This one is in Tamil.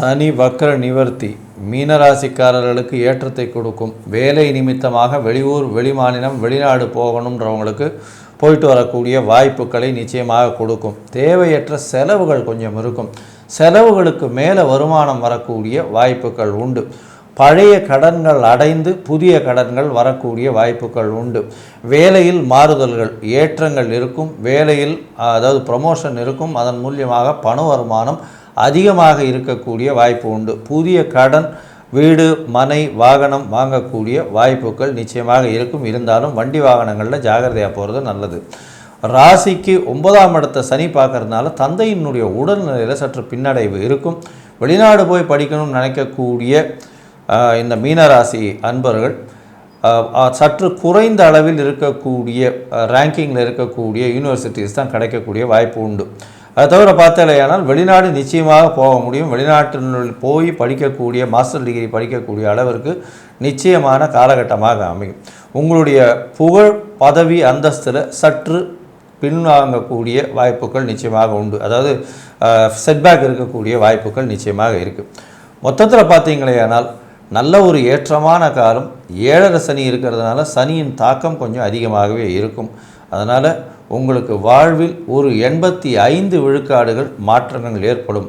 சனி வக்ர நிவர்த்தி மீனராசிக்காரர்களுக்கு ஏற்றத்தை கொடுக்கும். வேலை நிமித்தமாக வெளியூர் வெளிமாநிலம் வெளிநாடு போகணுன்றவங்களுக்கு போயிட்டு வரக்கூடிய வாய்ப்புகளை நிச்சயமாக கொடுக்கும். தேவையற்ற செலவுகள் கொஞ்சம் இருக்கும். செலவுகளுக்கு மேலே வருமானம் வரக்கூடிய வாய்ப்புகள் உண்டு. பழைய கடன்கள் அடைந்து புதிய கடன்கள் வரக்கூடிய வாய்ப்புகள் உண்டு. வேலையில் மாறுதல்கள் ஏற்றங்கள் இருக்கும். வேலையில் அதாவது ப்ரமோஷன் இருக்கும். அதன் மூலியமாக பண வருமானம் அதிகமாக இருக்கக்கூடிய வாய்ப்பு உண்டு. புதிய கடன் வீடு மனை வாகனம் வாங்கக்கூடிய வாய்ப்புகள் நிச்சயமாக இருக்கும். இருந்தாலும் வண்டி வாகனங்களில் ஜாகிரதையாக போகிறது நல்லது. ராசிக்கு ஒன்பதாம் இடத்தை சனி பார்க்கறதுனால தந்தையினுடைய உடல்நிலையில் சற்று பின்னடைவு இருக்கும். வெளிநாடு போய் படிக்கணும்னு நினைக்கக்கூடிய இந்த மீனராசி அன்பர்கள் சற்று குறைந்த அளவில் இருக்கக்கூடிய ரேங்கிங்கில் இருக்கக்கூடிய யூனிவர்சிட்டிஸ் தான் கிடைக்கக்கூடிய வாய்ப்பு உண்டு. அதை தவிர பார்த்தாலேயானால் வெளிநாடு நிச்சயமாக போக முடியும். வெளிநாட்டினுள் போய் படிக்கக்கூடிய மாஸ்டர் டிகிரி படிக்கக்கூடிய அளவிற்கு நிச்சயமான காலகட்டமாக அமையும். உங்களுடைய புகழ் பதவி அந்தஸ்தில் சற்று பின்வாங்கக்கூடிய வாய்ப்புகள் நிச்சயமாக உண்டு. அதாவது செட்பேக் இருக்கக்கூடிய வாய்ப்புகள் நிச்சயமாக இருக்குது மொத்தத்தில் பார்த்தீங்களேயானால் நல்ல ஒரு ஏற்றமான காலம். ஏழரை சனி இருக்கிறதுனால சனியின் தாக்கம் கொஞ்சம் அதிகமாகவே இருக்கும். அதனால் உங்களுக்கு வாழ்வில் ஒரு எண்பத்தி ஐந்து விழுக்காடுகள் மாற்றங்கள் ஏற்படும்.